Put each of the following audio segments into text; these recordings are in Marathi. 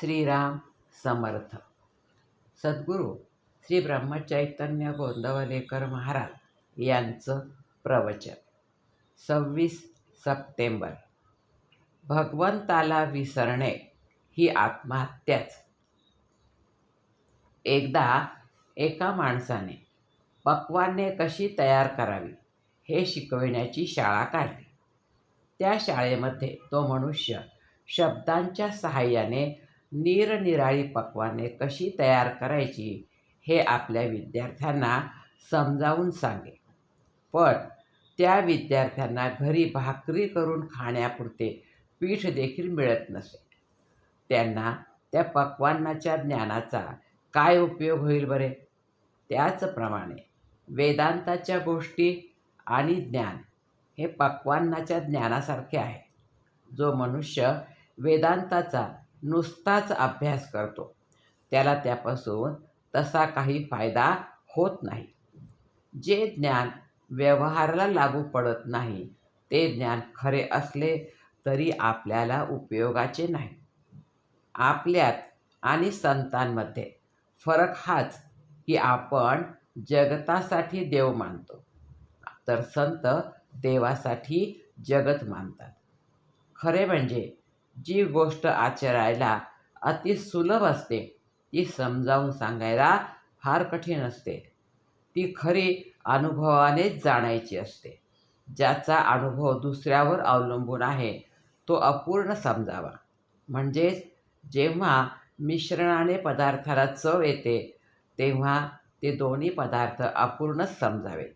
श्रीराम समर्थ. सद्गुरू श्री ब्रह्मचैतन्य गोंदवलेकर महाराज यांचं प्रवचन. सव्वीस सप्टेंबर. भगवंताला विसरणे ही आत्महत्याच. एकदा एका माणसाने पक्वान्ने कशी तयार करावी हे शिकविण्याची शाळा काढली. त्या शाळेमध्ये तो मनुष्य शब्दांच्या सहाय्याने निरनिराळी पक्वाने कशी तयार करायची हे आपल्या विद्यार्थ्यांना समजावून सांगे. पण त्या विद्यार्थ्यांना घरी भाकरी करून खाण्यापुरते पीठ देखील मिळत नसे. त्यांना त्या पक्वान्नाच्या ज्ञानाचा काय उपयोग होईल बरे? त्याचप्रमाणे वेदांताच्या गोष्टी आणि ज्ञान हे पक्वान्नाच्या ज्ञानासारखे आहे. जो मनुष्य वेदांताचा नुसताच अभ्यास करतो. त्याला त्यापासून तसा काही फायदा होत नाही. जे ज्ञान व्यवहाराला लागू पडत नाही ते ज्ञान खरे असले तरी आपल्याला उपयोगाचे नाही. आपल्यात आणि संतांमध्ये फरक हाच की आपण जगतासाठी देव मानतो. तर संत देवासाठी जगत मानतात. खरे म्हणजे जी गोष्ट आचरायला अति सुलभ असते ती समजावून सांगायला फार कठीण असते. ती खरी अनुभवानेच जाणायची असते. ज्याचा अनुभव दुसऱ्यावर अवलंबून आहे तो अपूर्ण समजावा. म्हणजेच जेव्हा मिश्रणाने पदार्थाला चव येते तेव्हा ते दोन्ही पदार्थ अपूर्णच समजावे.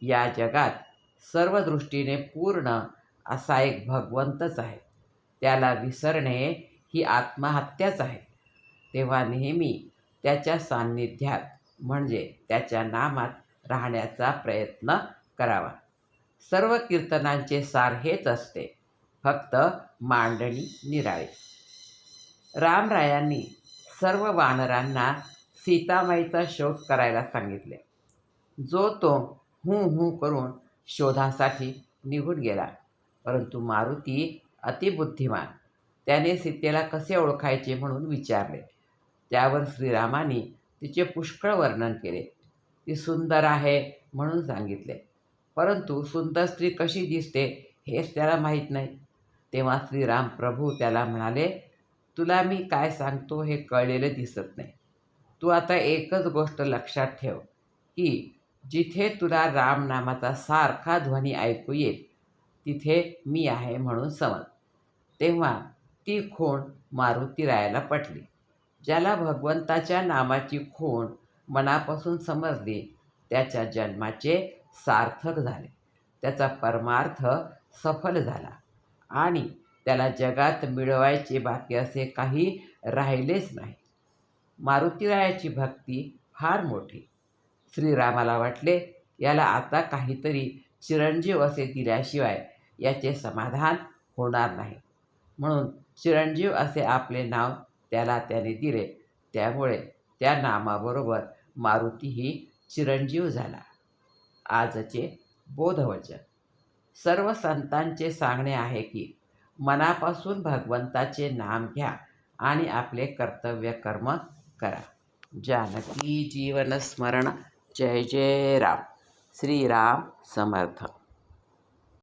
या जगात सर्व दृष्टीने पूर्ण असा एक भगवंतच आहे. त्याला विसरणे ही आत्महत्याच आहे. तेव्हा नेहमी त्याच्या सान्निध्यात म्हणजे त्याच्या नामात राहण्याचा प्रयत्न करावा. सर्व कीर्तनांचे सार हेच असते फक्त मांडणी निराळी. रामरायांनी सर्व वानरांना सीतामाईचा शोध करायला सांगितले. जो तो हूं हूं करून शोधासाठी निघून गेला परंतु मारुती अतिबुद्धिमान. त्याने सीतेला कसे ओळखायचे म्हणून विचारले. त्यावर श्रीरामाने तिचे पुष्कळ वर्णन केले. ती सुंदर आहे म्हणून सांगितले. परंतु सुंदर स्त्री कशी दिसते हेच त्याला माहीत नाही. तेव्हा श्रीराम प्रभू त्याला म्हणाले तुला मी काय सांगतो हे कळलेलं दिसत नाही. तू आता एकच गोष्ट लक्षात ठेव की जिथे तुला राम नामाचा सारखा ध्वनी ऐकू येईल तिथे मी आहे म्हणून समज. तेव्हा ती खूण मारुतीरायाला पटली ज्याला भगवंताच्या नामाची खूण मनापासून समजली त्याच्या जन्माचे सार्थक झाले त्याचा परमार्थ सफल झाला आणि त्याला जगात मिळवायचे बाकी असे काही राहिलेच नाही. मारुतीरायाची भक्ती फार मोठी. श्रीरामाला वाटले याला आता काहीतरी चिरंजीव असे दिल्याशिवाय याचे समाधान होणार नाही. म्हणून चिरंजीव असे आपले नाव त्याला त्याने दिले. त्यामुळे त्या नामाबरोबर मारुतीही चिरंजीव झाला. आजचे बोधवचन. सर्व संतांचे सांगणे आहे की मनापासून भगवंताचे नाम घ्या आणि आपले कर्तव्य कर्म करा. जानकी जीवन स्मरण. जय जय राम. श्रीराम समर्थ.